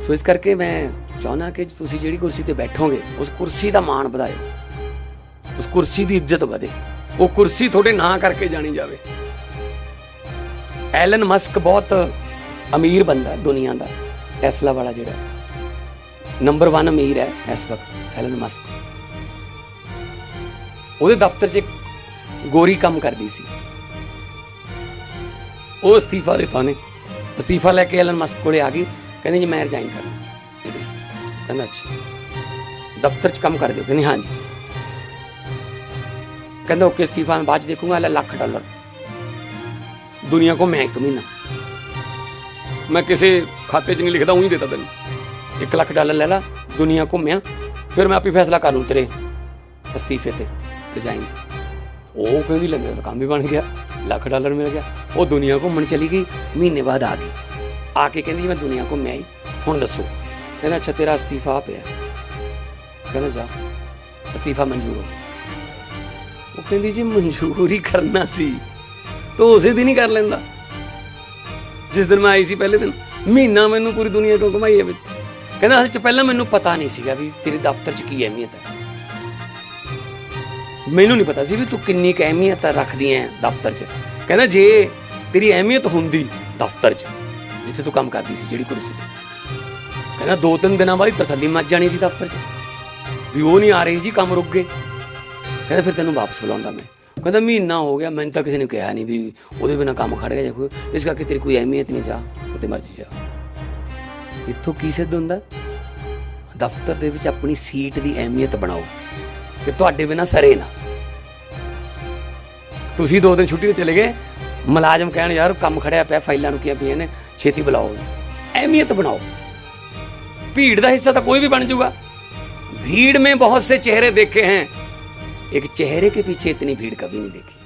ਸੋ ਇਸ ਕਰਕੇ ਮੈਂ ਚਾਹੁੰਦਾ ਕਿ ਤੁਸੀਂ ਜਿਹੜੀ ਕੁਰਸੀ ਤੇ ਬੈਠੋਗੇ, ਉਸ ਕੁਰਸੀ ਦਾ ਮਾਣ ਵਧਾਓ ਉਸ ਕੁਰਸੀ ਦੀ ਇੱਜ਼ਤ ਵਧੇ। ਉਹ ਕੁਰਸੀ ਤੁਹਾਡੇ ਨਾਂ ਕਰਕੇ ਜਾਣੀ ਜਾਵੇ। ਐਲਨ ਮਸਕ ਬਹੁਤ ਅਮੀਰ ਬੰਦਾ ਹੈ ਦੁਨੀਆ ਦਾ, ਟੈਸਲਾ ਵਾਲਾ ਜਿਹੜਾ। ਨੰਬਰ 1 ਅਮੀਰ ਹੈ ਇਸ ਵਕਤ, ਐਲਨ ਮਸਕ। ਉਹਦੇ ਦਫ਼ਤਰ 'ਚ ਇੱਕ ਗੋਰੀ ਕੰਮ ਕਰਦੀ ਸੀ। ਉਹ ਅਸਤੀਫਾ ਦਿੱਤਾ ਨੇ ਅਸਤੀਫਾ ਲੈ ਕੇ ਐਲਨ ਮਸਕ ਕੋਲੇ ਆ ਗਈ। ਕਹਿੰਦੀ ਜੀ ਮੈਂ ਰਿਜ਼ਾਈਨ ਕਰਨਾ ਕਹਿੰਦਾ, ਅੱਛਾ। ਦਫ਼ਤਰ 'ਚ ਕੰਮ ਕਰਦੇ ਹੋ ਕਹਿੰਦੀ, ਹਾਂਜੀ। ਕਹਿੰਦਾ, ਓਕੇ ਅਸਤੀਫਾ, ਮੈਂ ਬਾਅਦ 'ਚ ਦੇਖੂੰਗਾ, ਲੈ ਲੱਖ ਡਾਲਰ। ਦੁਨੀਆ ਕੋ ਮੈਂ ਇੱਕ ਮਹੀਨਾ। ਮੈਂ ਕਿਸੇ ਖਾਤੇ 'ਚ ਨਹੀਂ ਲਿਖਦਾ, ਉਹੀ ਦੇਤਾ ਤੈਨੂੰ। 1 ਲੱਖ ਡਾਲਰ ਲੈ ਲਾ, ਦੁਨੀਆ ਘੁੰਮਿਆ ਫਿਰ ਮੈਂ ਆਪੀ ਫੈਸਲਾ ਕਰ ਲੂੰ ਤੇਰੇ ਅਸਤੀਫੇ ਤੇ ਰਿਜ਼ਾਈਨ ਤੇ। ਉਹ ਕਹਿੰਦੀ, ਲੈ ਮੇਰਾ ਤਾਂ ਕੰਮ ਵੀ ਬਣ ਗਿਆ। ਲੱਖ ਡਾਲਰ ਮਿਲ ਗਿਆ। ਉਹ ਦੁਨੀਆ ਘੁੰਮਣ ਚਲੀ ਗਈ, ਮਹੀਨੇ ਬਾਅਦ ਆ ਗਈ। ਆ ਕੇ ਕਹਿੰਦੀ ਮੈਂ ਦੁਨੀਆ ਘੁੰਮਿਆ ਹੀ ਹੁਣ ਦੱਸੋ। ਕਹਿੰਦਾ, ਅੱਛਾ, ਤੇਰਾ ਅਸਤੀਫਾ ਪਿਆ। ਕਹਿੰਦਾ, ਜਾ। ਅਸਤੀਫਾ ਮਨਜ਼ੂਰ ਹੋ ਉਹ ਕਹਿੰਦੀ ਜੀ, ਮਨਜ਼ੂਰ ਹੀ ਕਰਨਾ ਸੀ। ਤੋ ਉਸੇ ਦਿਨ ਹੀ ਕਰ ਲੈਂਦਾ। ਜਿਸ ਦਿਨ ਮੈਂ ਆਈ ਸੀ ਪਹਿਲੇ ਦਿਨ। ਮਹੀਨਾ ਮੈਨੂੰ ਪੂਰੀ ਦੁਨੀਆ ਤੋਂ ਘੁਮਾਈ ਹੈ ਵਿੱਚ। ਕਹਿੰਦਾ ਅਸਲ ਚ ਪਹਿਲਾਂ ਮੈਨੂੰ ਪਤਾ ਨਹੀਂ ਸੀਗਾ ਵੀ ਤੇਰੇ ਦਫ਼ਤਰ ਚ ਕੀ ਅਹਿਮੀਅਤ ਹੈ। ਮੈਨੂੰ ਨਹੀਂ ਪਤਾ ਸੀ ਵੀ ਤੂੰ ਕਿੰਨੀ ਕੁ ਅਹਿਮੀਅਤ ਰੱਖਦੀ ਹੈ ਦਫ਼ਤਰ 'ਚ। ਕਹਿੰਦਾ, ਜੇ ਤੇਰੀ ਅਹਿਮੀਅਤ ਹੁੰਦੀ ਦਫ਼ਤਰ 'ਚ ਜਿੱਥੇ ਤੂੰ ਕੰਮ ਕਰਦੀ ਸੀ, ਜਿਹੜੀ ਕੁਰਸੀ ਤੇ। ਕਹਿੰਦਾ, ਦੋ ਤਿੰਨ ਦਿਨਾਂ ਬਾਅਦ ਤਸੱਲੀ ਮੱਚ ਜਾਣੀ ਸੀ ਦਫ਼ਤਰ 'ਚ। ਵੀ ਉਹ ਨਹੀਂ ਆ ਰਹੀ ਜੀ, ਕੰਮ ਰੁਕ ਗਏ। ਕਹਿੰਦਾ, ਫਿਰ ਤੈਨੂੰ ਵਾਪਸ ਬੁਲਾਉਂਦਾ ਮੈਂ। ਕਹਿੰਦਾ, ਮਹੀਨਾ ਹੋ ਗਿਆ, ਮੈਨੂੰ ਤਾਂ ਕਿਸੇ ਨੇ ਕਿਹਾ ਨਹੀਂ ਵੀ ਉਹਦੇ ਬਿਨਾ ਕੰਮ ਖੜ ਗਿਆ ਜਾਂ ਕੋਈ। ਇਸ ਕਰਕੇ ਤੇਰੀ ਕੋਈ ਅਹਿਮੀਅਤ ਨਹੀਂ, ਜਾ ਕਿਤੇ ਮਰਜ਼ੀ ਜਾ। ਇੱਥੋਂ ਕੀ ਸਿੱਧ ਹੁੰਦਾ? ਦਫ਼ਤਰ ਦੇ ਵਿੱਚ ਆਪਣੀ ਸੀਟ ਦੀ ਅਹਿਮੀਅਤ ਬਣਾਓ, ਕਿ ਤੁਹਾਡੇ ਬਿਨਾ ਸਰੇ ਨਾ। ਤੁਸੀਂ ਦੋ ਦਿਨ ਛੁੱਟੀ ਤੇ ਚਲੇ ਗਏ ਮੁਲਾਜ਼ਮ ਕਹਿਣ ਯਾਰ ਕੰਮ ਖੜਿਆ ਪਿਆ ਫਾਈਲਾਂ ਰੁਕੀਆਂ ਪਈਆਂ ਨੇ ਛੇਤੀ ਬੁਲਾਓ ਅਹਿਮੀਅਤ ਬਣਾਓ ਭੀੜ ਦਾ ਹਿੱਸਾ ਤਾਂ ਕੋਈ ਵੀ ਬਣ ਜਾਊਗਾ भीड़ में बहुत से चेहरे देखे हैं एक चेहरे के पीछे इतनी भीड़ कभी नहीं देखी